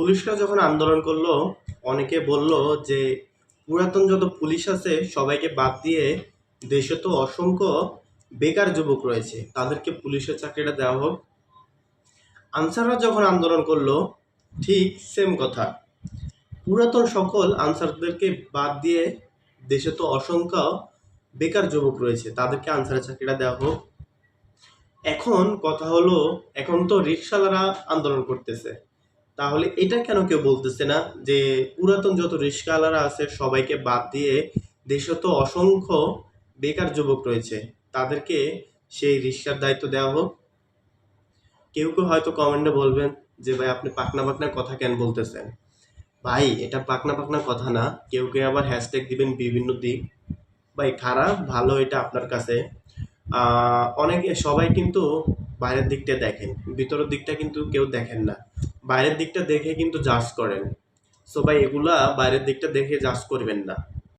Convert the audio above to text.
পুলিশরা যখন আন্দোলন করল, অনেকে বলল যে, পুরাতন যত পুলিশ আছে, সবাইকে বাদ দিয়ে দেশে তো অসংখ্য বেকার যুবক রয়েছে। তাদেরকে পুলিশের চাকরিটা দেওয়া হোক। আনসাররা যখন আন্দোলন করল, ঠিক সেম কথা। পুরাতন সকল আনসারদেরকে বাদ দিয়ে দেশে তো অসংখ্য বেকার যুবক রয়েছে, তাদেরকে আনসারের চাকরিটা দেওয়া হোক। এখন কথা হলো, এখন তো রিক্সাওয়ালারা আন্দোলন করতেছে। তাহলে এটা কেন কেউ বলতেছে না যে পুরাতন যত রিক্সাওয়ালারা আছে সবাইকে বাদ দিয়ে দেশে তো অসংখ্য বেকার যুবক রয়েছে, তাদেরকে সেই রিক্সার দায়িত্ব দেওয়া হোক। কেউ কেউ হয়তো কমেন্টে বলবেন যে, ভাই, আপনি পাকনা পাকনা কথা কেন বলতেছেন? ভাই, এটা পাকনা পাকনা কথা না। কেউ কেউ আবার হ্যাশট্যাগ দিবেন বিভিন্ন দিক। ভাই, খারাপ, ভালো এটা আপনার কাছে। অনেকে সবাই কিন্তু বাইরের দিকটা দেখেন, ভিতরের দিকটা কিন্তু কেউ দেখেন না। বাইরের দিকটা দেখে কিন্তু জাজ করেন। সো ভাই, এগুলা বাইরের দিকটা দেখে জাজ করবেন না।